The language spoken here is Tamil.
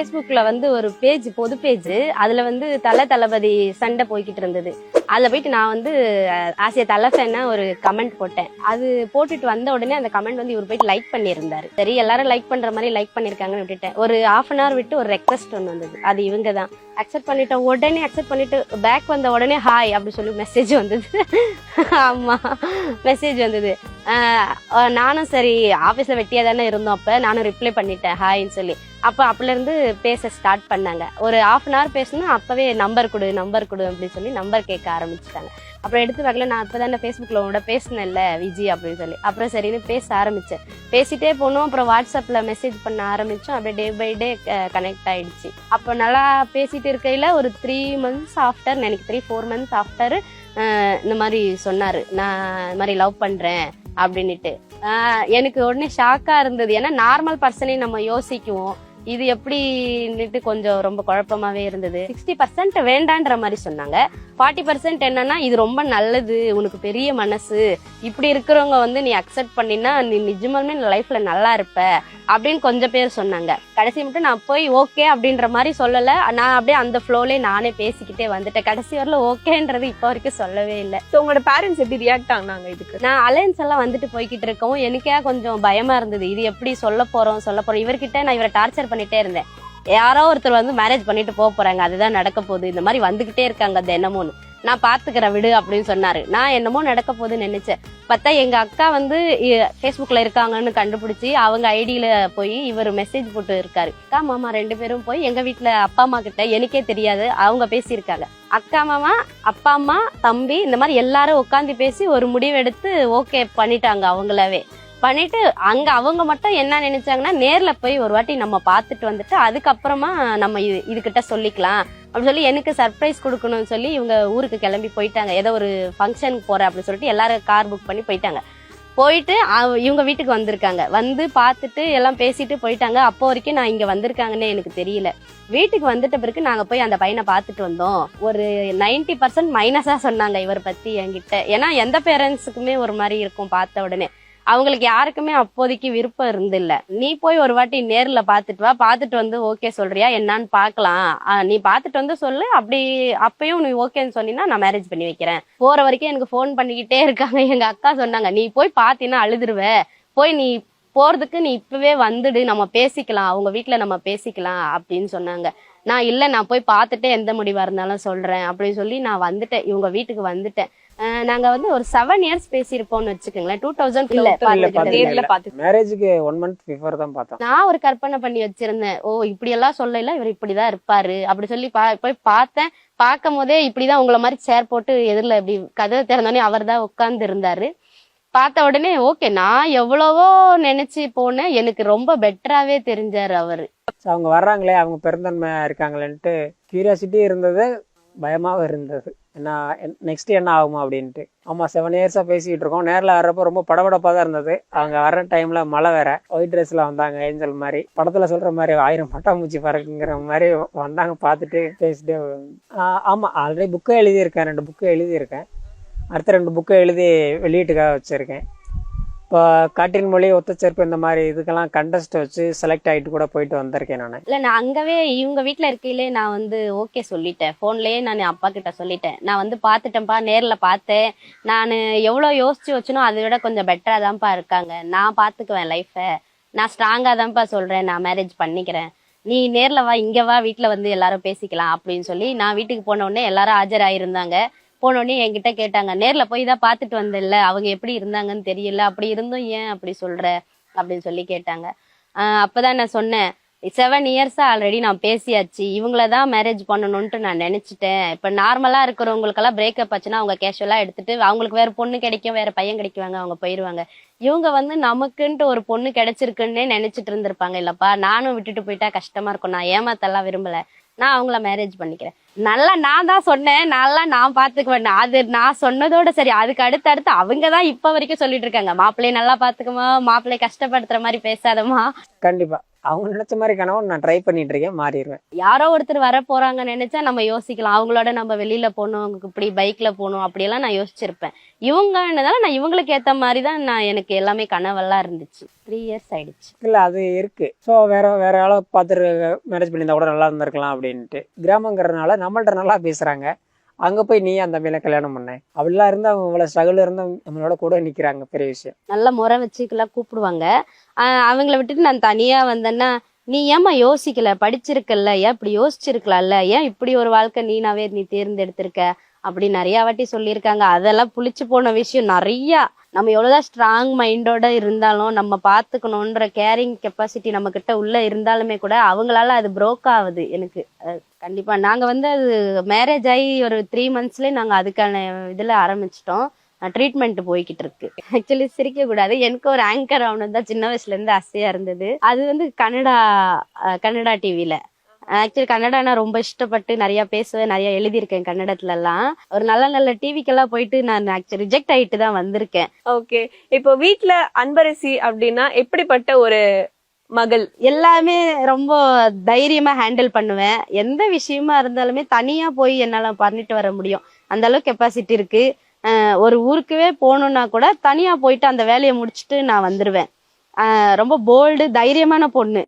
ஃபேஸ்புக்கில் வந்து ஒரு பேஜ் பொது பேஜ் அதில் வந்து தலை தளபதி சண்டை போய்கிட்டு இருந்தது. அதில் போயிட்டு நான் வந்து ஆசிய தலை ஒரு கமெண்ட் போட்டேன். அது போட்டுட்டு வந்த உடனே அந்த கமெண்ட் வந்து இவர் போயிட்டு லைக் பண்ணியிருந்தாரு. சரி எல்லாரும் லைக் பண்ற மாதிரி லைக் பண்ணியிருக்காங்கன்னு விட்டுட்டேன். ஒரு ஆஃப் அன் ஹவர் விட்டு ஒரு ரெக்வஸ்ட் ஒன்று வந்தது. அது இவங்க தான். அக்செப்ட் பண்ணிட்டேன் உடனே அக்செப்ட் பண்ணிட்டு பேக் வந்த உடனே ஹாய் அப்படி சொல்லி மெசேஜ் வந்தது. ஆமா மெசேஜ் வந்தது. நானும் சரி ஆஃபீஸில் வெட்டியாக தானே இருந்தோம் அப்போ. நானும் ரிப்ளை பண்ணிட்டேன் ஹாய்ன்னு சொல்லி. அப்போ அப்போலேருந்து பேச ஸ்டார்ட் பண்ணாங்க. ஒரு ஆஃப் அன் ஹவர் பேசினா அப்போவே நம்பர் கொடு நம்பர் கொடு அப்படின்னு சொல்லி நம்பர் கேட்க ஆரம்பிச்சிட்டாங்க. அப்புறம் எடுத்து பார்க்கல நான் இப்போ தானே ஃபேஸ்புக்கில் உங்களோட பேசினேன்ல விஜி அப்படின்னு சொல்லி. அப்புறம் சரின்னு பேச ஆரம்பித்தேன் பேசிட்டே போனோம். அப்புறம் வாட்ஸ்அப்பில் மெசேஜ் பண்ண ஆரம்பித்தோம் அப்படியே டே பை டே கனெக்ட் ஆகிடுச்சி அப்போ நல்லா பேசிகிட்டு இருக்கையில் ஒரு த்ரீ மந்த்ஸ் ஆஃப்டர் எனக்கு த்ரீ ஃபோர் மந்த்ஸ் ஆஃப்டர் இந்த மாதிரி சொன்னார். நான் இந்த மாதிரி லவ் பண்ணுறேன் அப்படின்னுட்டு. எனக்கு உடனே ஷாக்கா இருந்தது. ஏன்னா நார்மல் பர்சனே நம்ம யோசிக்குவோம். இது எப்படின்னுட்டு கொஞ்சம் ரொம்ப குழப்பமாவே இருந்தது. சிக்ஸ்டி பர்சன்ட் வேண்டான்ற மாதிரி சொன்னாங்க. ஃபார்ட்டி பர்சன்ட் என்னன்னா இது ரொம்ப நல்லது உனக்கு பெரிய மனசு. இப்படி இருக்கிறவங்க வந்து நீ அக்செப்ட் பண்ணினா நீ நிஜமாலுமே லைஃப்ல நல்லா இருப்ப. அப்படின்னு கொஞ்சம் பேர் சொன்னாங்க. கடைசி மட்டும் நான் போய் ஓகே அப்படின்ற மாதிரி சொல்லல. நான் அப்படியே அந்த ஃப்ளோலே நானே பேசிக்கிட்டே வந்துட்டேன். கடைசி வரல ஓகேன்றது இப்போ வரைக்கும் சொல்லவே இல்லை. So, உங்களோட பேரண்ட்ஸ் எப்படி ரியாக்ட் ஆனாங்க இதுக்கு? நான் அலையன்ஸ் எல்லாம் வந்துட்டு போய்கிட்டு இருக்கவும் எனக்கே கொஞ்சம் பயமா இருந்தது. இது எப்படி சொல்ல போறோம் சொல்ல போறோம். இவர்கிட்ட நான் இவரை டார்ச்சர் பண்ணிட்டே இருந்தேன். யாரோ ஒருத்தர் வந்து மேரேஜ் பண்ணிட்டு போக போறாங்க. அதுதான் நடக்க போகுது. இந்த மாதிரி வந்துகிட்டே இருக்காங்க தினமும். நான் பாத்துக்கிறேன் விடு அப்படின்னு சொன்னாரு. நான் என்னமோ நடக்க போகுதுன்னு நினைச்சேன். பார்த்தா எங்க அக்கா வந்து ஃபேஸ்புக்ல இருக்காங்கன்னு கண்டுபிடிச்சி அவங்க ஐடியில போய் இவர் மெசேஜ் போட்டு இருக்காரு. அக்கா மாமா ரெண்டு பேரும் போய் எங்க வீட்டுல அப்பா அம்மா கிட்ட எனக்கே தெரியாது. அவங்க பேசியிருக்காங்க. அக்கா மாமா அப்பா அம்மா தம்பி இந்த மாதிரி எல்லாரும் உட்காந்து பேசி ஒரு முடிவெடுத்து ஓகே பண்ணிட்டாங்க அவங்களாவே. பண்ணிட்டு அங்க அவங்க மட்டும் என்ன நினைச்சாங்கன்னா நேர்ல போய் ஒரு வாட்டி நம்ம பார்த்துட்டு வந்துட்டு அதுக்கப்புறமா நம்ம இது இதுகிட்ட சொல்லிக்கலாம். அப்படின்னு சொல்லி எனக்கு சர்ப்ரைஸ் கொடுக்கணும்னு சொல்லி இவங்க ஊருக்கு கிளம்பி போயிட்டாங்க. ஏதோ ஒரு ஃபங்க்ஷனுக்கு போகிறேன் அப்படின்னு சொல்லிட்டு எல்லாரும் கார் புக் பண்ணி போயிட்டாங்க. போயிட்டு இவங்க வீட்டுக்கு வந்திருக்காங்க. வந்து பார்த்துட்டு எல்லாம் பேசிட்டு போயிட்டாங்க. அப்போ வரைக்கும் நான் இங்கே வந்திருக்காங்கன்னு எனக்கு தெரியல. வீட்டுக்கு வந்துட்ட பிறகு நாங்கள் போய் அந்த பையனை பார்த்துட்டு வந்தோம். ஒரு 90% பர்சன்ட் மைனஸாக சொன்னாங்க இவர் பற்றி என்கிட்ட. ஏன்னா எந்த பேரண்ட்ஸுக்குமே ஒரு மாதிரி இருக்கும் பார்த்த உடனே. அவங்களுக்கு யாருக்குமே அப்போதைக்கு விருப்பம் இருந்தில்ல. நீ போய் ஒரு வாட்டி நேர்ல பார்த்துட்டு வா பார்த்துட்டு வந்து ஓகே சொல்றியா என்னன்னு பார்க்கலாம் நீ பார்த்துட்டு வந்து சொல்லு அப்படி அப்பயும் நீ ஓகேன்னு சொன்னீங்கன்னா நான் மேரேஜ் பண்ணி வைக்கிறேன். போற வரைக்கும் எனக்கு ஃபோன் பண்ணிக்கிட்டே இருக்காங்க. எங்க அக்கா சொன்னாங்க நீ போய் பார்த்தீங்கன்னா அழுதுருவ. போய் நீ போறதுக்கு நீ இப்பவே வந்துடு நம்ம பேசிக்கலாம் அவங்க வீட்டுல நம்ம பேசிக்கலாம் அப்படின்னு சொன்னாங்க. நான் இல்லை நான் போய் பார்த்துட்டு எந்த முடிவாக இருந்தாலும் சொல்றேன் அப்படின்னு சொல்லி நான் வந்துட்டேன். இவங்க வீட்டுக்கு வந்துட்டேன். அஹ் நாங்க வந்து ஒரு செவன் இயர்ஸ் பேசியிருப்போம்னு வச்சுக்கோங்களேன். டூ தௌசண்ட் இல்ல, மேரேஜுக்கு ஒன் மந்த் பிஃபோர் தான் பார்த்தோம். நான் ஒரு கற்பனை பண்ணி வச்சிருந்தேன். ஓ இப்படி எல்லாம் சொல்லல இவர் இப்படிதான் இருப்பாரு. அப்படி சொல்லி பா போய் பார்த்தேன். பார்க்கும் போதே இப்படிதான் உங்களை மாதிரி சேர் போட்டு எதிரில் இப்படி கதவை திறந்தோடனே அவர் தான் உட்கார்ந்து இருந்தாரு. பார்த்த உடனே ஓகே நான் எவ்வளவோ நினைச்சு போனேன். எனக்கு ரொம்ப பெட்டராவே தெரிஞ்சாரு அவரு. அவங்க வர்றாங்களே அவங்க பெருந்தன்மை இருக்காங்களேன்ட்டு கியூரியாசிட்டி இருந்தது பயமாவும் இருந்தது. என்ன நெக்ஸ்ட் என்ன ஆகுமா அப்படின்ட்டு. ஆமாம் செவன் இயர்ஸாக பேசிக்கிட்டு இருக்கோம். நேரில் வர்றப்போ ரொம்ப படபடப்பாக தான் இருந்தது. அவங்க வர்ற டைமில் மழை வேற. ஒயிட் ட்ரெஸ்ல வந்தாங்க ஏஞ்சல் மாதிரி. படத்தில் சொல்கிற மாதிரி ஆயிரம் பட்டாம்பூச்சி பறக்குங்கிற மாதிரி வந்தாங்க பார்த்துட்டு பேசிட்டு ஆமாம் ஆல்ரெடி புக்கை எழுதியிருக்கேன் ரெண்டு புக்கு எழுதியிருக்கேன். அடுத்த ரெண்டு புக்கை எழுதி வெளியீட்டுக்காக வச்சுருக்கேன். இப்போ காற்றின் மொழி ஒத்துச்சேர்ப்பு இந்த மாதிரி இதுக்கெல்லாம் கண்டஸ்ட் வச்சு செலக்ட் ஆகிட்டு கூட போயிட்டு வந்திருக்கேன் நான். இல்லை நான் அங்கவே இவங்க வீட்டில் இருக்கையிலே நான் வந்து ஓகே சொல்லிட்டேன். ஃபோன்லேயே நான் அப்பா கிட்ட சொல்லிட்டேன். நான் வந்து பார்த்துட்டேன்ப்பா நேரில் பார்த்தேன். நான் எவ்வளோ யோசிச்சு வச்சனோ அதை விட கொஞ்சம் பெட்டராக தான்ப்பா இருக்காங்க. நான் பார்த்துக்குவேன் லைஃப்பை நான் ஸ்ட்ராங்காக தான்ப்பா சொல்கிறேன் நான் மேரேஜ் பண்ணிக்கிறேன். நீ நேரில் வா இங்கே வா வீட்டில் வந்து எல்லாரும் பேசிக்கலாம் அப்படின்னு சொல்லி நான் வீட்டுக்கு போன உடனே எல்லாரும் ஆஜராயிருந்தாங்க. போன உடனே என்கிட்ட கேட்டாங்க. நேர்ல போய் தான் பாத்துட்டு வந்தேன்ல. அவங்க எப்படி இருந்தாங்கன்னு தெரியல. அப்படி இருந்தும் ஏன் அப்படி சொல்ற? அப்படின்னு சொல்லி கேட்டாங்க. ஆஹ் அப்பதான் நான் சொன்னேன். செவன் இயர்ஸா ஆல்ரெடி நான் பேசியாச்சு. இவங்கள தான் மேரேஜ் பண்ணணும்ட்டு நான் நினைச்சிட்டேன். இப்ப நார்மலா இருக்கிறவங்களுக்கெல்லாம் பிரேக்கப் ஆச்சுன்னா அவங்க கேஷுவலா எடுத்துட்டு அவங்களுக்கு வேற பொண்ணு கிடைக்கும் வேற பையன் கிடைக்குவாங்க அவங்க போயிருவாங்க. இவங்க வந்து நமக்குன்ட்டு ஒரு பொண்ணு கிடைச்சிருக்குன்னே நினைச்சிட்டு இருந்திருப்பாங்க இல்லப்பா. நானும் விட்டுட்டு போயிட்டா கஷ்டமா இருக்கும். நான் ஏமாத்தெல்லாம் விரும்பல. நான் அவங்கள மேரேஜ் பண்ணிக்கிறேன். நல்லா நான் தான் சொன்னேன். நல்லா நான் பார்த்துக்குவேன் அது நான் சொன்னதோட சரி அதுக்கு அடுத்து அடுத்து அவங்க தான் இப்ப வரைக்கும் சொல்லிட்டு இருக்காங்க. மாப்பிள்ளையை நல்லா பாத்துக்குமா மாப்பிள்ளையை கஷ்டப்படுத்துற மாதிரி பேசாதமா கண்டிப்பா. அவங்க நினைச்ச மாதிரி கனவு நான் ட்ரை பண்ணிட்டு இருக்கேன் மாறிடுவேன். யாரோ ஒருத்தர் வர போறாங்கன்னு நினைச்சா நம்ம யோசிக்கலாம். அவங்களோட நம்ம வெளியில போகணும் இப்படி பைக்ல போகணும் அப்படியெல்லாம் நான் யோசிச்சிருப்பேன். இவங்கன்றதால நான் இவங்களுக்கு ஏத்த மாதிரி தான் நான் எனக்கு எல்லாமே கனவெல்லாம் இருந்துச்சு. த்ரீ இயர்ஸ் ஆயிடுச்சு. இல்ல அது இருக்கு. ஸோ வேற வேற ஆளை பார்த்துட்டு மேரேஜ் பண்ணியிருந்தா கூட நல்லா இருந்திருக்கலாம் அப்படின்ட்டு. கிராமங்கிறதுனால நம்மள்ட்ட நல்லா பேசுறாங்க. அங்க போய் நீ அந்த மேல கல்யாணம் பண்ண. அப்படிலாம் இருந்து அவங்க இவ்வளவு ஸ்ட்ரகிள் இருந்து நம்மளோட கூட நிக்கிறாங்க பெரிய விஷயம். நல்ல முறை வச்சுக்கெல்லாம் கூப்பிடுவாங்க. அவங்கள விட்டுட்டு நான் தனியா வந்தேன்னா நீ ஏம்மா யோசிக்கல? படிச்சிருக்கல்ல? ஏன் இப்படி யோசிச்சிருக்கலாம்ல? ஏன் இப்படி ஒரு வாழ்க்கை நீனாவே நீ தேர்ந்தெடுத்திருக்க? அப்படி நிறைய வாட்டி சொல்லியிருக்காங்க. அதெல்லாம் புளிச்சு போன விஷயம் நிறையா. நம்ம எவ்வளோதான் ஸ்ட்ராங் மைண்டோட இருந்தாலும் நம்ம பார்த்துக்கணுன்ற கேரிங் கெப்பாசிட்டி நம்ம கிட்ட உள்ள இருந்தாலுமே கூட அவங்களால அது broke ஆகுது எனக்கு. கண்டிப்பாக கண்டிப்பா. நாங்க வந்து அது மேரேஜ் ஆகி ஒரு த்ரீ மந்த்ஸ்லேயே நாங்க அதுக்கான இதில் ஆரம்பிச்சிட்டோம். ட்ரீட்மெண்ட் போய்கிட்டு இருக்கு. ஆக்சுவலி சிரிக்க கூடாது. எனக்கு ஒரு ஆங்கர் ஆகணும் தான் சின்ன வயசுல இருந்து அசையா இருந்தது. அது வந்து கன்னடா கனடா கன்னடா டிவில ஆக்சுவலி கன்னடா நான் ரொம்ப இஷ்டப்பட்டு நிறைய பேசுவேன் நிறைய எழுதியிருக்கேன் கன்னடத்துல எல்லாம் ஒரு நல்ல நல்ல டிவிக்கெல்லாம் போயிட்டு நான் ஆக்சுவலி ரிஜெக்ட் ஆயிட்டு தான் வந்திருக்கேன். ஓகே இப்போ வீட்ல அன்பரசி அப்படின்னா எப்படிப்பட்ட ஒரு மகள்? எல்லாமே ரொம்ப தைரியமா ஹேண்டில் பண்ணுவேன். எந்த விஷயமா இருந்தாலுமே தனியா போய் என்னால பண்ணிட்டு வர முடியும். அந்த அளவுக்கு கெப்பாசிட்டி இருக்கு. ஒரு ஊருக்குவே போகணும்னா கூட தனியா போயிட்டு அந்த வேலையை முடிச்சுட்டு நான் வந்துருவேன். ரொம்ப போல்டு தைரியமான பொண்ணு.